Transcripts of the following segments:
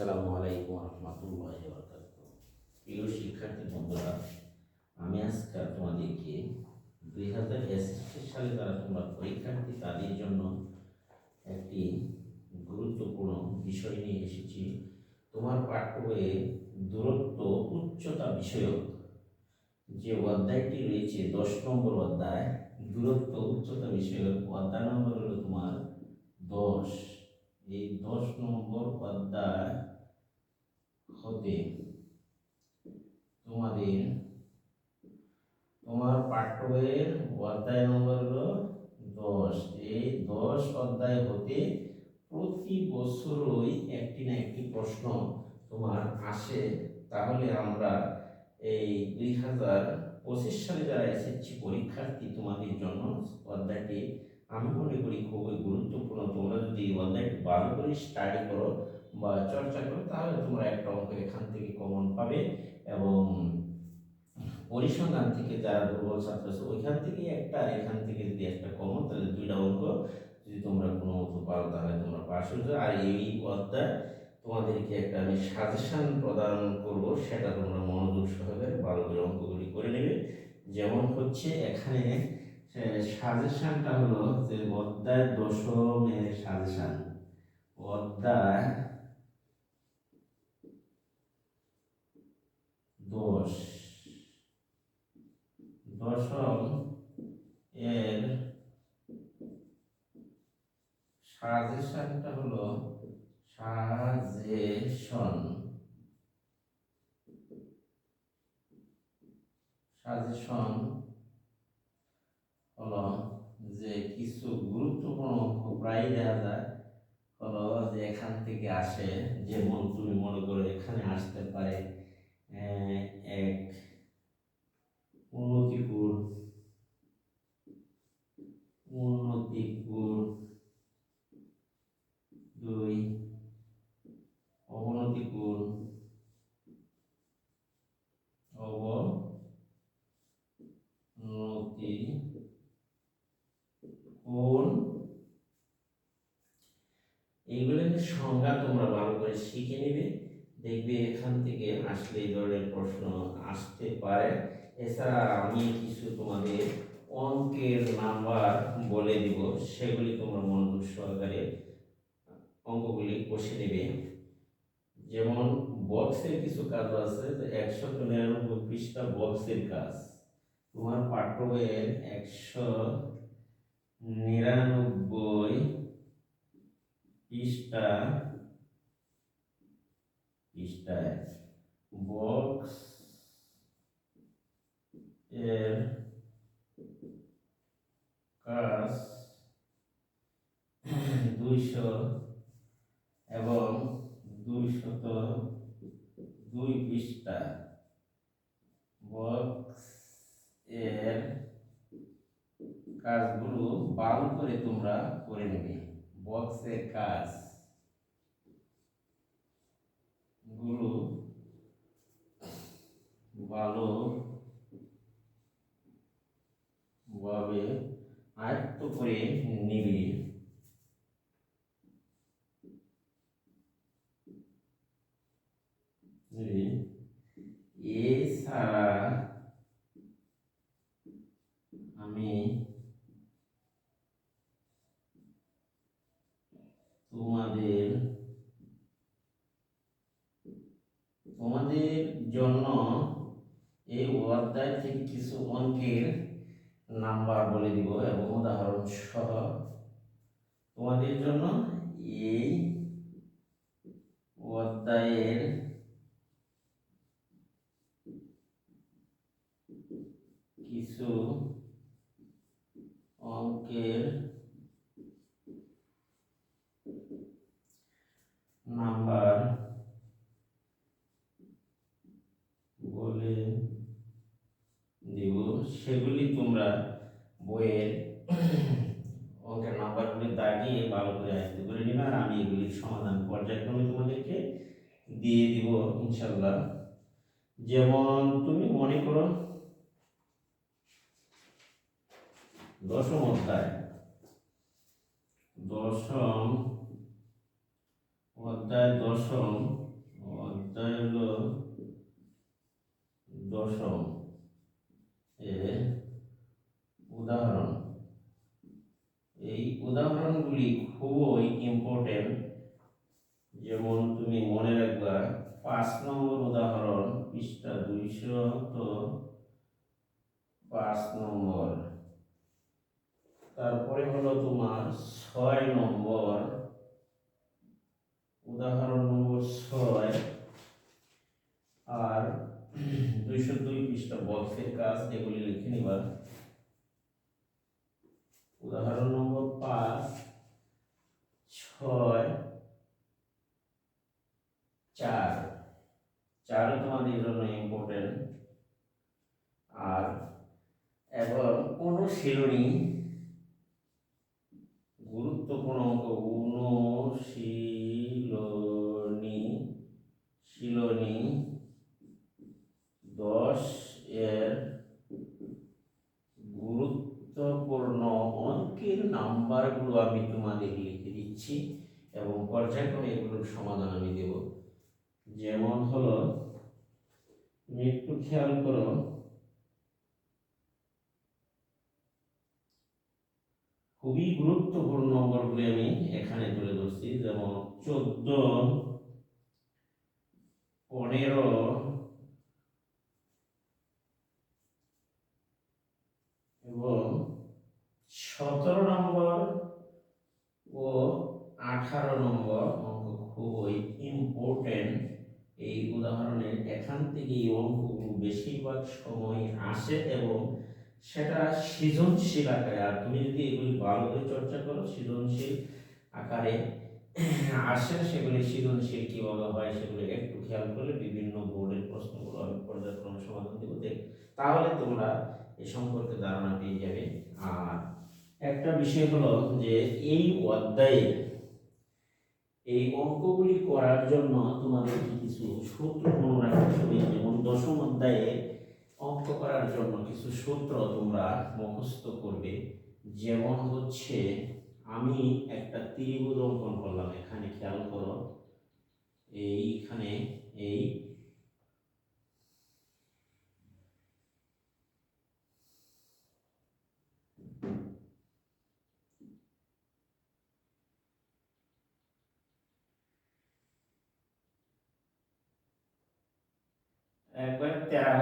আসসালামু আলাইকুম রহমতুল্লাহ প্রিয় শিক্ষার্থী বন্ধুরা, আমি আজকে তোমাদেরকে দুই হাজার একুশ সালে যারা তোমরা পরীক্ষার্থী তাদের জন্য একটি গুরুত্বপূর্ণ বিষয় নিয়ে এসেছি। তোমার পাঠ্য দূরত্ব, উচ্চতা বিষয়ক যে অধ্যায়টি রয়েছে, দশ নম্বর অধ্যায়, দূরত্ব, উচ্চতা বিষয়ক অধ্যায় নম্বর হলো তোমার দশ। এই দশ নম্বর অধ্যায় হতে তোমাদের, তোমার পাঠ্য বইয়ের অধ্যায় নম্বর হলো দশ। এই দশ অধ্যায় হতে প্রতি বছরই একটি না একটি প্রশ্ন তোমার আসে। তাহলে আমরা এই দুই হাজার পঁচিশ সালে যারা এসেছি পরীক্ষার্থী তোমাদের জন্য অধ্যায়টি, আমি মনে করি খুবই গুরুত্বপূর্ণ। তোমরা যদি অধ্যায়টি ভালো করে স্টাডি করো বা চর্চা করো তাহলে তোমরা একটা অঙ্ক এখান থেকে কমন পাবে এবং পরিসংখ্যান থেকে যারা দুর্বল ছাত্র আছে, ওইখান থেকে একটা আর এখান থেকে যদি একটা কমন তাহলে দুইটা অঙ্ক যদি তোমরা কোনো মতো পারো, তাহলে তোমরা পাস হয়ে আর এই অধ্যায় তোমাদেরকে একটা আমি সাজেশন প্রদান করব, সেটা তোমরা মনোযোগ সহকারে ভালো করে অঙ্কগুলি করে নেবে। যেমন হচ্ছে এখানে সাজেশনটা হলো যে অধ্যায় দশমের সাজেশন অধ্যায় দশ, দশম এর সাজেশনটা হলো সাজেশন। সাজেশন হলো যে কিছু গুরুত্বপূর্ণ অঙ্ক প্রায় দেখা যায়। হলো যে এখান থেকে আসে যেমন তুমি মনে করো এখানে আসতে পারে। আহ, এক উন্নতিপুর উন্নতিপুর দুই অবনতিপুর অবনতি কোন এইগুলোর সংজ্ঞা তোমরা ভালো করে শিখে নেবে দেখবে এখান থেকে আসলে এই ধরনের প্রশ্ন আসতে পারে। এছাড়া আমি কিছু তোমাদের অঙ্কের নাম্বার বলে দিব, সেগুলি তোমরা মনোযোগ সহকারে অঙ্কগুলি কষে নেবে। যেমন, বক্সের কিছু কাজ আছে একশো নিরানব্বই পৃষ্ঠা বক্সের কাজ। তোমার পাঠ্য বইয়ের একশো নিরানব্বই পৃষ্ঠা, পৃষ্ঠায় বক্স এর কাজ দুইশো এবং দুইশত দুই পৃষ্ঠা। বক্স এর কাজগুলো ভালো করে তোমরা করে নেবে। বক্সের কাজগুলো ভালো ভাবে আয়ত্ত করে নিবি এছাড়া আমি তোমাদের তোমাদের জন্য এই অধ্যায় থেকে কিছু অঙ্কের নাম্বার বলে দিব এবং উদাহরণ সহ তোমাদের জন্য এই অধ্যায়ের কিছু অঙ্কের নাম্বার বলে দিব সেগুলি তোমরা বইয়ের অঙ্কের নাম্বারগুলি দাগিয়ে ভালো করে আয়ত্ত করে নিবে আর আমি এগুলির সমাধান পর্যায়ক্রমে তোমাদেরকে দিয়ে দিব ইনশাল্লাহ যেমন তুমি মনে করো, দশম অধ্যায়। দশম অধ্যায় দশম অধ্যায় হলো দশম। এর উদাহরণ। এই উদাহরণগুলি খুবই ইম্পর্টেন্ট যেমন তুমি মনে রাখবা, পাঁচ নম্বর উদাহরণ পৃষ্ঠা দুইশো তো পাঁচ নম্বর। তারপরে হলো তোমার ছয় নম্বর। উদাহরণ নম্বর ছয়। আর দুইশো দুই পৃষ্ঠা বক্সের কাজ এগুলি লিখে নিবা। উদাহরণ নম্বর পাঁচ, ছয় চার। চার তোমাদের জন্য ইম্পর্টেন্ট আর এবং অনুশীলনী গুরুত্বপূর্ণ অঙ্ক অনুশীলনী শিলনী দশ এর গুরুত্বপূর্ণ অঙ্কের নাম্বারগুলো আমি তোমাদের লিখে দিচ্ছি এবং পর্যায়ক্রমে এগুলোর সমাধান আমি দেব। যেমন হলো তুমি একটু খেয়াল করো। খুবই গুরুত্বপূর্ণ নম্বরগুলি আমি এখানে তুলে ধরছি, যেমন চোদ্দ, পনেরো, এবং সতেরো নম্বর ও আঠারো নম্বর অঙ্ক খুবই ইম্পর্টেন্ট এই উদাহরণের এখান থেকে এই অঙ্কগুলো বেশিরভাগ সময় আসে এবং সেটা সৃজনশীল আকারে, আর তুমি যদি এগুলি ভালো করে চর্চা করো, সৃজনশীল আকারে আসে, সেগুলি সৃজনশীল কীভাবে হয় সেগুলি একটু খেয়াল করলে বিভিন্ন বোর্ডের প্রশ্নগুলো আমি পর্যায়ক্রমে সমাধান দেবো। দেখ, তাহলে তোমরা এ সম্পর্কে ধারণা পেয়ে যাবে। আর একটা বিষয় হলো যে এই অধ্যায়ে এই অঙ্কগুলি করার জন্য তোমাদের কিছু সূত্র মনে রাখতে হবে। যেমন দশম অধ্যায়ে অঙ্ক করার জন্য কিছু সূত্র তোমরা মুখস্থ করবে। যেমন হচ্ছে, আমি একটা ত্রিভুজ অঙ্কন করলাম, এখানে খেয়াল করো। এইখানে এই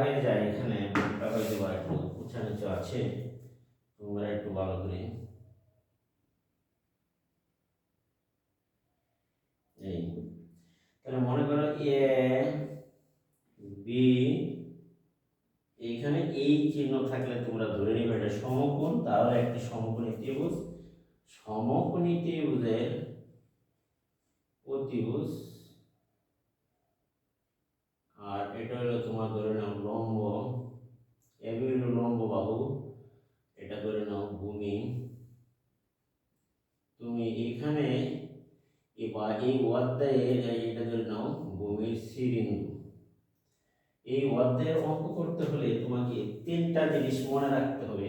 হয়ে যায় এখানে বোর্ডটা হয়তো বা একটু উঁচা নিচু আছে তোমরা একটু ভালো করে এই, তাহলে মনে করো এ, বি এইখানে এই চিহ্ন থাকলে তোমরা ধরে নিবে এটা সমকোণ, তাহলে একটি সমকোণী ত্রিভুজ। সমকোণী ত্রিভুজের অতিভুজ আর এটা হলো তোমার ধরে নাও লম্ব। এবি হলো লম্ব বাহু। এটা ধরে নাও ভূমি। তুমি এখানে বা এই অধ্যায়ের এটা ধরে নাও ভূমির সিরিন্দু এই অধ্যায়ের অঙ্ক করতে হলে তোমাকে তিনটা জিনিস মনে রাখতে হবে।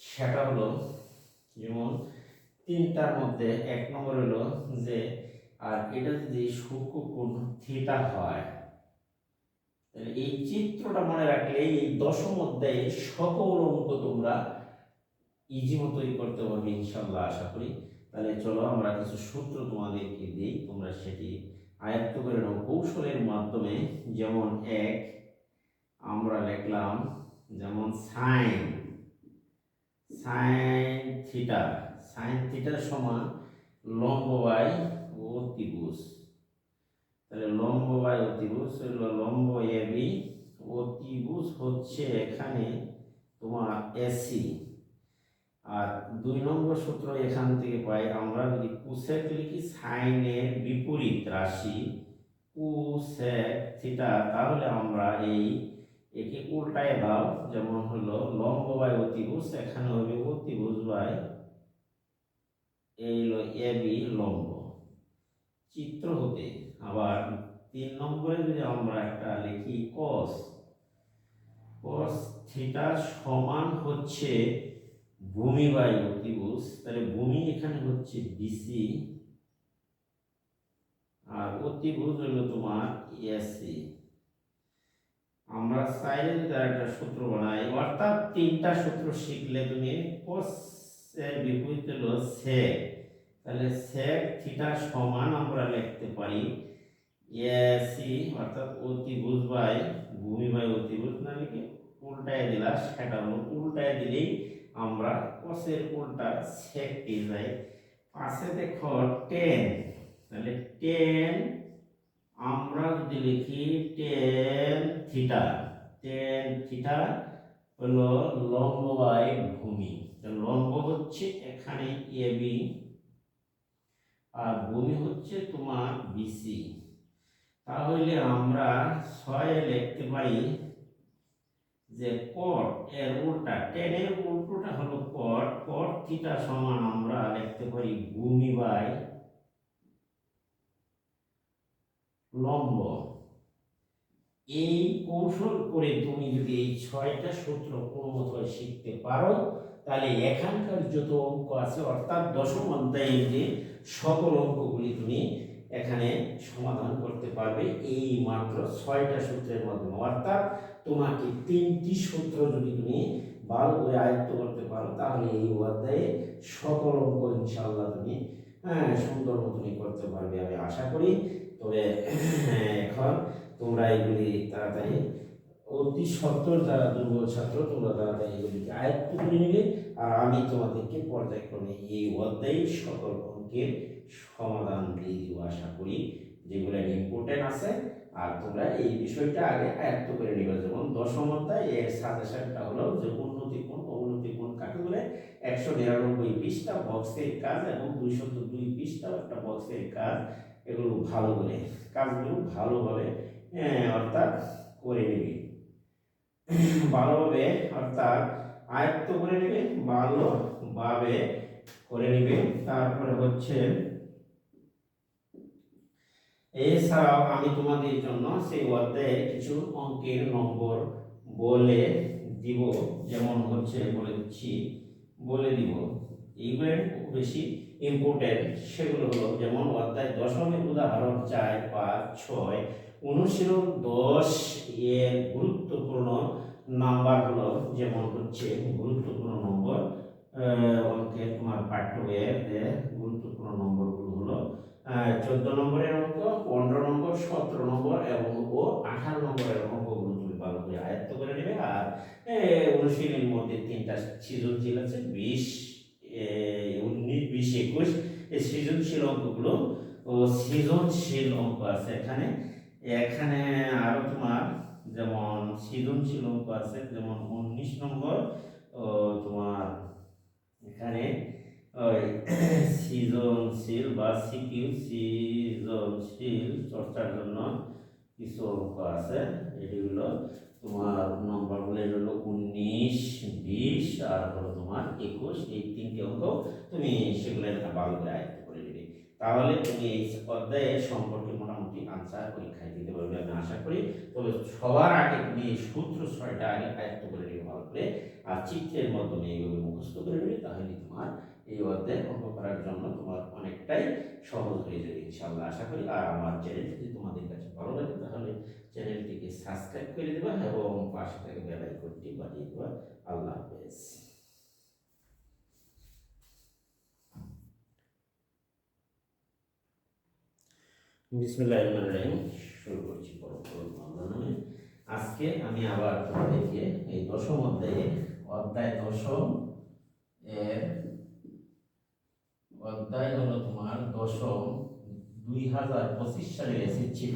সেটা হলো, যেমন তিনটার মধ্যে এক নম্বর হলো যে, আর এটা যদি সূক্ষ্মকোণ থিটা হয় তাহলে এই চিত্রটা মনে রাখলে এই দশম অধ্যায়ে সকল অঙ্ক তোমরা ইজি মতোই করতে পারবে ইনশাল্লাহ আশা করি। তাহলে চলো আমরা কিছু সূত্র তোমাদেরকে দিই, তোমরা সেটি আয়ত্ত করে নাও। কৌশলের মাধ্যমে যেমন এক, আমরা লিখলাম যেমন সাইন সাইন থিটা সাইন থিটার সমান লম্ব বাই অতিভুজ। তাহলে লম্ব বাই অতিভুজ লম্ব এ বি অতিভুজ হচ্ছে এখানে তোমার এসি আর দুই নম্বর সূত্র এখান থেকে পাই, আমরা যদি কুসেক লিখি সাইনের বিপরীত রাশি কুসেক থিটা, তাহলে আমরা এই একে উল্টায় দাও, যেমন হলো লম্ব বাই অতিভুজ এখানে হবে অতিভুজ বাই, এই হলো এ বি লম্ব। চিত্র হতে। আবার তিন নম্বরে যদি আমরা একটা লিখি কস কস থিটা সমান হচ্ছে ভূমি বাই অতিভুজ। তাহলে ভূমি এখানে হচ্ছে বিসি আর অতিভুজ হলো তোমার এসি আমরা চাইলে যদি একটা সূত্র বানাই। অর্থাৎ তিনটা সূত্র শিখলে তুমি কোস এর বিপরীত হলো সেক তাহলে সেক থিটা সমান আমরা লিখতে পারি এসি অর্থাৎ অতিভুজ বাই ভূমি বাই অতিভুজ, না লিখে উল্টায় দিলা সেটা হলো উল্টায় দিলেই আমরা কোসের উল্টা সেক পেয়ে যাই। পাশে দেখো টেন তাহলে টেন আমরা যদি লিখি টেন থিটা টেন থিটা হলো লম্ব বাই ভূমি। লম্ব হচ্ছে এখানে এ বি আর ভূমি হচ্ছে তোমার বিসি তাহলে আমরা ছয়ে লিখতে পাই যে কট এর উল্টা টেনের উল্টোটা হলো কট কট থিটা সমান আমরা লিখতে পারি ভূমি বাই লম্ব। এই কৌশল করে তুমি যদি এই ছয়টা সূত্র কোনো মতো শিখতে পারো, তাহলে এখানকার যত অঙ্ক আছে, অর্থাৎ দশম অধ্যায়ের যে সকল অঙ্কগুলি তুমি এখানে সমাধান করতে পারবে। এই মাত্র ছয়টা সূত্রের মাধ্যমে। অর্থাৎ তোমাকে তিনটি সূত্র যদি তুমি ভালো করে আয়ত্ত করতে পারো, তাহলে এই অধ্যায়ে সকল অঙ্ক ইনশাল্লাহ তুমি হ্যাঁ সুন্দর মতনই করতে পারবে আমি আশা করি। তবে, এখন তোমরা এগুলি তাড়াতাড়ি, অতি সত্তর যারা দুর্বল ছাত্র, তোমরা তাড়াতাড়ি এগুলিকে আয়ত্ত করে নেবে। আর আমি তোমাদেরকে পর্যায়ক্রমে এই অধ্যায়ে সকল অঙ্কের সমাধান দিয়ে দিব আশা করি যেগুলো ইম্পর্টেন্ট আছে। আর তোমরা এই বিষয়টা আগে আয়ত্ত করে নিবে। যেমন দশম অধ্যায় এর সাজেশনটা হলো যে উন্নতি কোণ অবনতি কোণ কাকে বলে? একশো নিরানব্বই পৃষ্ঠা বক্সের কাজ এবং দুইশত দুই পৃষ্ঠা একটা বক্সের কাজ। এগুলো ভালো করে কাজগুলো ভালোভাবে হ্যাঁ, অর্থাৎ করে নেবে। ভালোভাবে অর্থাৎ আয়ত্ত করে নেবে ভালোভাবে করে নেবে। তারপরে হচ্ছে, এছাড়াও আমি তোমাদের জন্য সেই অধ্যায়ের কিছু অঙ্কের নম্বর বলে দিব। যেমন হচ্ছে বলে দিচ্ছি, বলে দিব। এইগুলো বেশি ইম্পর্টেন্ট সেগুলো হলো যেমন অধ্যায় দশমের উদাহরণ চার, পাঁচ, ছয়। অনুশীলন দশ এর গুরুত্বপূর্ণ নাম্বার হলো, যেমন হচ্ছে গুরুত্বপূর্ণ নম্বর আহ, অঙ্কের তোমার পাঠ্য বইয়ের যে গুরুত্বপূর্ণ নম্বরগুলো হলো চোদ্দ নম্বরের অঙ্ক পনেরো নম্বর সতেরো নম্বর এবং ও আঠারো নম্বরের অঙ্কগুলো তুমি ভালো করে আয়ত্ত করে নেবে। আর অনুশীলনের মধ্যে তিনটা সৃজনশীল আছে বিশ উনিশ বিশ একুশ এই সৃজনশীল অঙ্কগুলো ও সৃজনশীল অঙ্ক আছে এখানে। এখানে আরও তোমার যেমন সৃজনশীল অঙ্ক আছে যেমন উনিশ নম্বর ও তোমার এখানে ওই সৃজনশীল বা সিকিউ সৃজনশীল চর্চার জন্য কিছু অঙ্ক আছে। এটি হলো তোমার নম্বরগুলো হলো উনিশ, বিশ, আর হলো তোমার একুশ। এই তিনটি অঙ্ক তুমি সেগুলো ভালো করে আয়ত্ত করে নেবে। তাহলে তুমি এই অধ্যায়ে সম্পর্কে মোটামুটি আনসার পরীক্ষায় দিতে পারবে আমি আশা করি। তবে সবার আগে তুমি এই সূত্র ছয়টা আগে আয়ত্ত করে নেবে ভালো করে। আর চিত্রের মাধ্যমে এইভাবে মুখস্থ করে নেবে, তাহলে তোমার এই অধ্যায় অঙ্ক করার জন্য তোমার অনেকটাই সহজ হয়ে যাবে ইনশাআল্লাহ। আশা করি। আর আমার চ্যানেল যদি তোমাদের কাছে ভালো লাগে, তাহলে চ্যানেলটিকে সাবস্ক্রাইব করে দেবা এবং পাশে থেকে বেল আইকনটি বাজিয়ে দেবা। আল্লাহ হাফেজ। শুরু করছি পরম আজকে আমি আবার তোমাদেরকে এই দশম অধ্যায়ে, অধ্যায় দশম এর, অধ্যায় হলো তোমার দশম দুই হাজার পঁচিশ সালের এসএসসি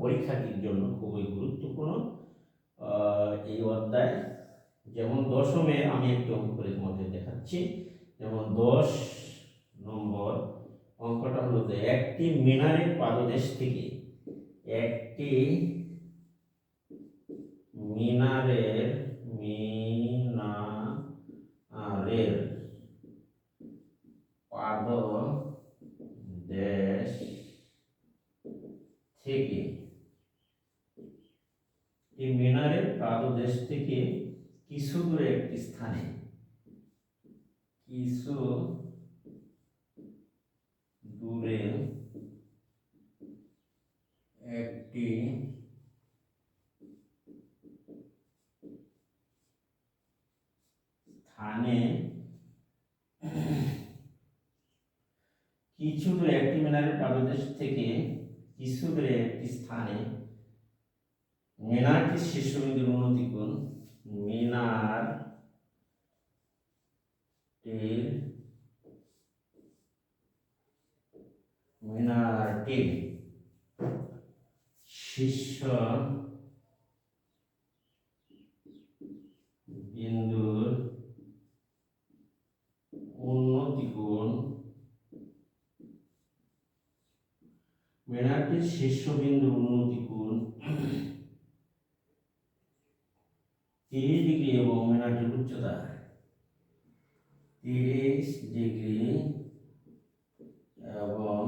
পরীক্ষার্থীর জন্য খুবই গুরুত্বপূর্ণ এই অধ্যায়। যেমন দশমে আমি একটু অঙ্ক করে তোমাদের দেখাচ্ছি। যেমন দশ নম্বর অঙ্কটা হলো যে, একটি মিনারের পাদদেশ থেকে একটি মিনারের মিনারের পাদ দেশ থেকে এই মিনারের পাদদেশ থেকে কিছু দূরে একটি স্থানে, কিছু দূরে একটি স্থানে কিছু দূরে একটি মিনারের পাদদেশ থেকে কিছু দূরে একটি স্থানে মিনারটির শীর্ষবিন্দুর উন্নতি কোণ মিনার টির মিনারটির শীর্ষ বিন্দুর উন্নতি কোণ মিনারটির শীর্ষবিন্দুর উন্নতি কোণ তিরিশ ডিগ্রি এবং মিনারটির উচ্চতা তিরিশ ডিগ্রি এবং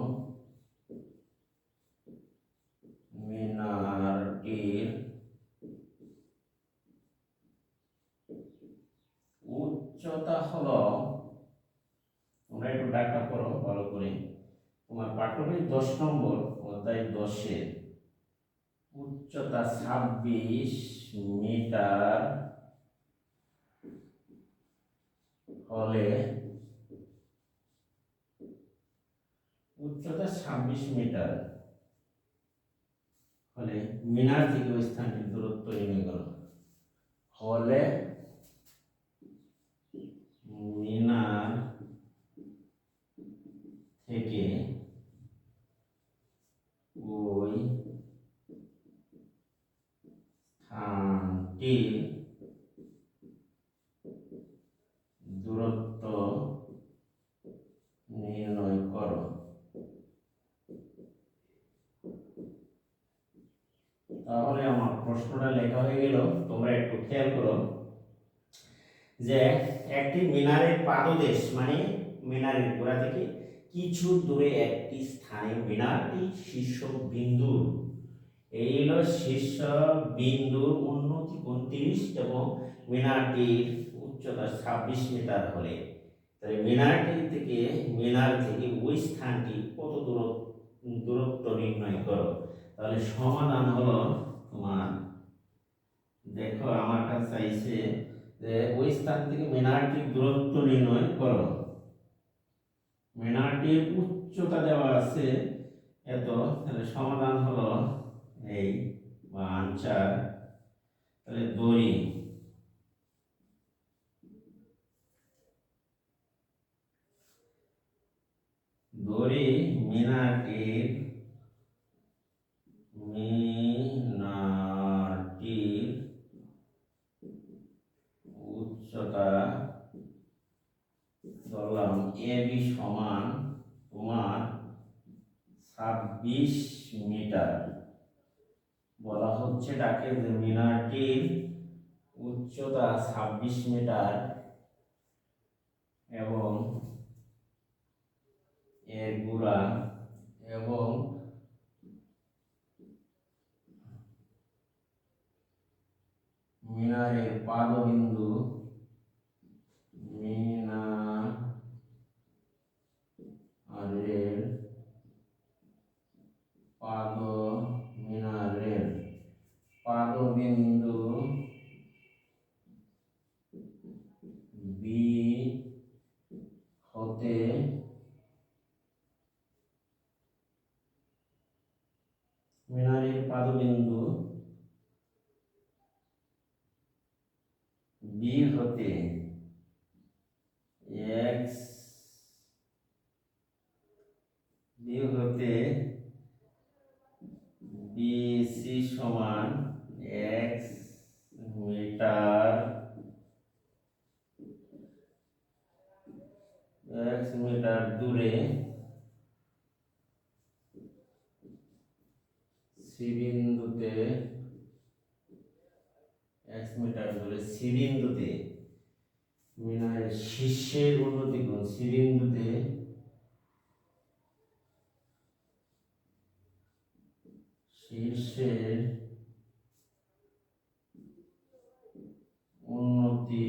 মিনারটির উচ্চতা হলো, তোমরা একটু ডাকটা করো ভালো করে। তোমার পাঠ্যবই দশ নম্বর অধ্যায় দশের উচ্চতা ছাব্বিশ মিটার হলে উচ্চতা ছাব্বিশ মিটার হলে মিনার থেকে ওই স্থানটির দূরত্ব নির্ণয় করো হলে মিনার থেকে ওই স্থানটির দূরত্ব নির্ণয় করো। তাহলে আমার প্রশ্নটা লেখা হয়ে গেল, তোমরা একটু খেয়াল করো। যে একটি মিনারের পাদদেশ মানে মিনারের গোড়া থেকে কিছু দূরে একটি স্থানে মিনারটি শীর্ষ বিন্দু এই হলো শীর্ষ বিন্দুর উন্নতি কোণ তিরিশ এবং মিনারটির উচ্চতা ছাব্বিশ মিটার হলে। তাহলে মিনারটি থেকে, মিনার থেকে ওই স্থানটি কত দূর, দূরত্ব নির্ণয় করো। তাহলে সমাধান হলো তোমার, দেখো আমার কাছে চাইছে যে ওই স্থান থেকে মিনারটির দূরত্ব নির্ণয় করো। মিনারটির উচ্চতা দেওয়া আছে এত, তাহলে সমাধান হলো এই বা আনসার তাহলে দড়ি দড়ি মিনারটির মিনারটির উচ্চতা ধরলাম এ বি সমান তোমার ছাব্বিশ মিটার বলা যে মিনারটির উচ্চতা ছাব্বিশ মিটার এবং এর গুড়া এবং মিনারের পাদবিন্দু মিনারের পাদ মিনারের পাদবিন্দু বি হতে মিনারের পাদবিন্দু বি হতে এক্স বি হতে বিসি সমান এক্স মিটার এক্স মিটার দূরে সি বিন্দুতে এক্স মিটার দূরে সি বিন্দুতে মিনারের শীর্ষের উন্নতি কোণ সি বিন্দুতে শীর্ষের উন্নতি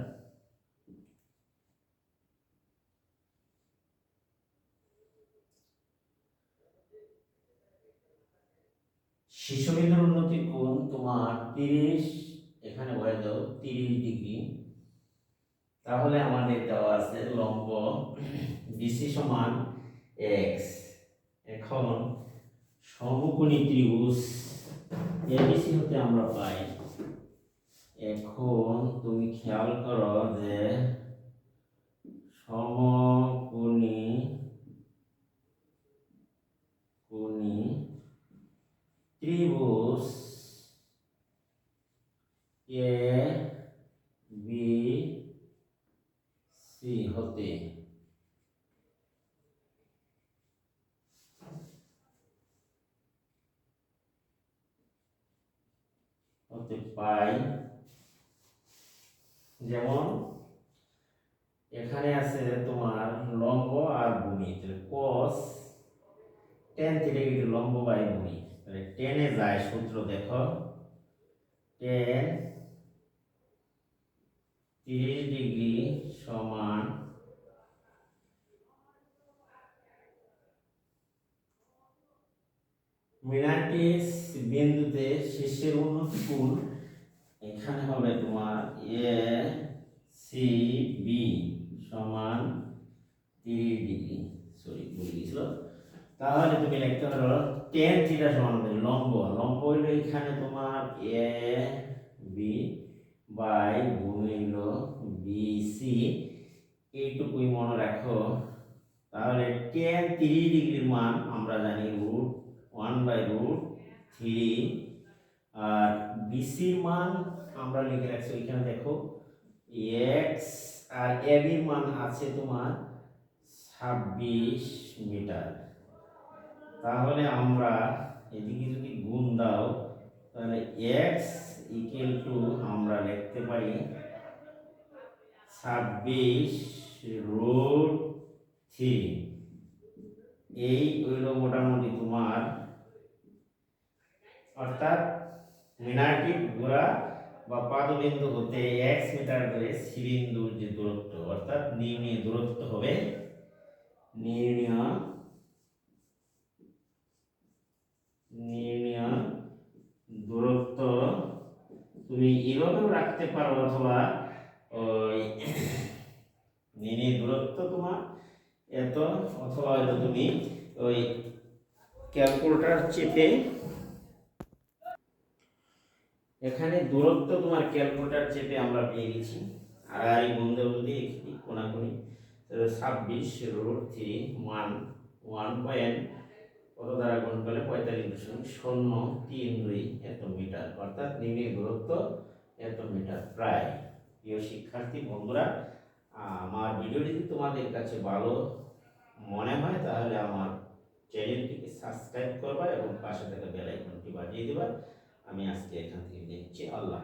শিশুবিন্দুর উন্নতি কোণ তোমার তিরিশ, এখানে বলে দাও, তিরিশ ডিগ্রি। তাহলে আমাদের দেওয়া আছে লম্ব বিসি সমান এক্স। এখন সমকোণী ত্রিভুজ এবিসি হতে আমরা পাই। এখন তুমি খেয়াল করো যে সমকোণী কোণী ত্রিভুজ এ বি সি হতে হতে পাই যেমন এখানে আছে তোমার লম্ব আর ভূমি তাহলে cos টেন থেকে কিন্তু লম্ব বাই ভূমি তাহলে টেনে যায় সূত্র দেখো। টেন তিরিশ ডিগ্রি সমান মিনাটিস বিন্দুতে শীর্ষের উন্নতি কোণ এখানে হবে তোমার এ, সি, বি সমান তিরিশ ডিগ্রি। সরি, ভুলে গেছিল। তাহলে তুমি লিখতে পারো টেন থিটা সমান হবে লম্ব। লম্ব হইল এখানে তোমার এ বি বাই ভূমি হইল বি সি এইটুকুই মনে রাখো। তাহলে টেন তিরিশ ডিগ্রির মান আমরা জানি root one by root three আর বিসির মান আমরা লিখে রাখছি ওইখানে দেখো। এক্স আর এবির মান আছে তোমার ছাব্বিশ মিটার। তাহলে আমরা এদিকে যদি গুণ দাও, তাহলে এক্স ইকুয়াল টু আমরা লিখতে পারি ছাব্বিশ রুট থ্রি এই হইল মোটামুটি তোমার, অর্থাৎ মিনারটি গোড়া বা পাদবিন্দু হতে এক্স মিটার ধরে সিবিন্দুর যে দূরত্ব, অর্থাৎ নির্ণয় দূরত্ব হবে নির্ণয় নির্ণয়, দূরত্ব তুমি এভাবেও রাখতে পারো অথবা, ওই নির্ণয় দূরত্ব তোমার এত অথবা হয়তো তুমি ওই ক্যালকুলেটার চেপে এখানে দূরত্ব তোমার ক্যালকুলেটার চেপে আমরা পেয়ে গেছি। আর এই বন্ধু এখানে কোনাকুনি ছাব্বিশ root three one one point কত দ্বারা গুণ করলে পঁয়তাল্লিশ দশমিক শূন্য তিন দুই এত মিটার অর্থাৎ নিম্নের দূরত্ব এত মিটার প্রায়। প্রিয় শিক্ষার্থী, বন্ধুরা, আমার ভিডিওটি যদি তোমাদের কাছে ভালো মনে হয়, তাহলে আমার চ্যানেলটিকে সাবস্ক্রাইব করবা এবং পাশে থাকা বেল আইকনটি বাজিয়ে দেবা। আমি আজকে এখান থেকে দেখছি আল্লাহ